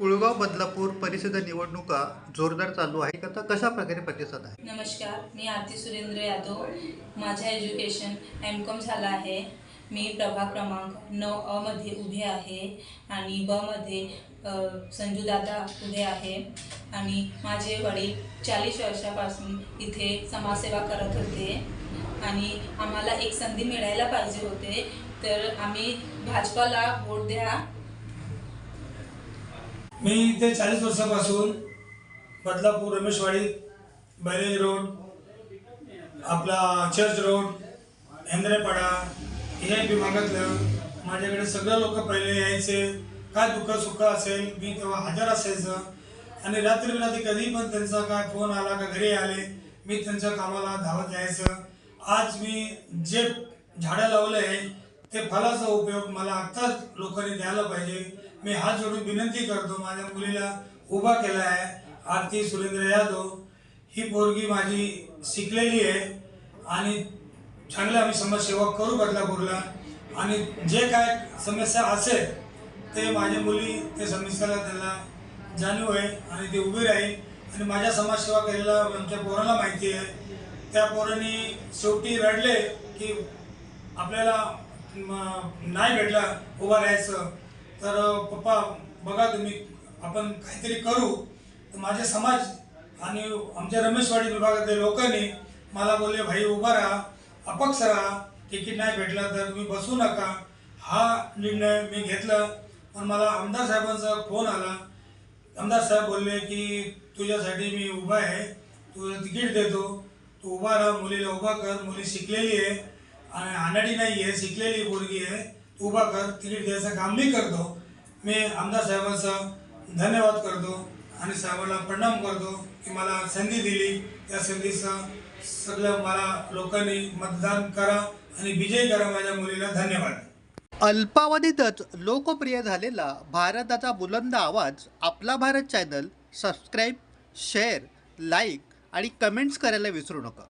पुळगाव बदलापूर परिषद निवडणुका जोरदार चालू आहे आता कशा प्रकारे प्रतिसाद आहे? नमस्कार मी आरती सुरेंद्र यादव. माझं एज्युकेशन एम कॉम झालं आहे. मी प्रभाग क्रमांक नऊ अमध्ये उभे आहे आणि बमध्ये अ, संजूदादा उभे आहे. आणि माझे वडील चाळीस वर्षापासून इथे समाजसेवा करत होते. आणि आम्हाला एक संधी मिळायला पाहिजे होते. तर आम्ही भाजपाला वोट द्या. मी इथे चाळीस वर्षापासून बदलापूर रमेशवाडी बैरेज रोड आपला चर्च रोड हेंद्रेपाडा हे विभागातलं माझ्याकडे सगळं लोक पहिले यायचे. काय दुःख सुख असेल मी तेव्हा हजर असायचं. आणि रात्री रात्री कधी पण त्यांचा काय फोन आला का घरी आले मी त्यांच्या कामाला धावत यायचं. आज मी जे झाडं लावले आहे ते फळाचा उपयोग मला आत्ताच लोकांनी द्यायला पाहिजे. मी हात जोडून विनंती करतो माझ्या मुलीला उभा केला आहे आरती सुरेंद्र यादव. ही पोरगी माझी शिकलेली आहे आणि चांगलं आम्ही समाजसेवा करू बदलापूरला. आणि जे काय समस्या असेल ते माझ्या मुली ते समस्याला त्याला जाणीव आहे आणि ते उभी राहील. आणि माझ्या समाजसेवा केलेला आमच्या पोराला माहिती आहे. त्या पोरांनी शेवटी रडले की आपल्याला नाही भेटला उभा राहायचं तर पप्पा बघा तुम्ही आपण काहीतरी करू. तर माझे समाज आणि आमच्या रमेशवाडी विभागातील लोकांनी मला बोलले भाई उभा राहा अपक्ष राहा तिकीट नाही भेटलं तर तुम्ही बसू नका. हा निर्णय मी घेतला पण मला आमदार साहेबांचा फोन आला. आमदार साहेब बोलले की तुझ्यासाठी मी उभा आहे तुला तिकीट देतो. तू उभा राहा मुलीला उभा कर मुली शिकलेली आहे अनाडी नाही आहे शिकलेली पोरगी आहे. उभा कर तिकीट द्यायचं काम मी करतो. मी आमदार साहेबांचा धन्यवाद करतो आणि साहेबांना प्रणाम करतो की मला संधी दिली. त्या संधीचा सगळं मला लोकांनी मतदान करा आणि विजय करा माझ्या मुलीला. धन्यवाद. अल्पावधीतच लोकप्रिय झालेला भारताचा बुलंद आवाज आपला Bharat channel subscribe share like आणि कमेंट्स करायला विसरू नका.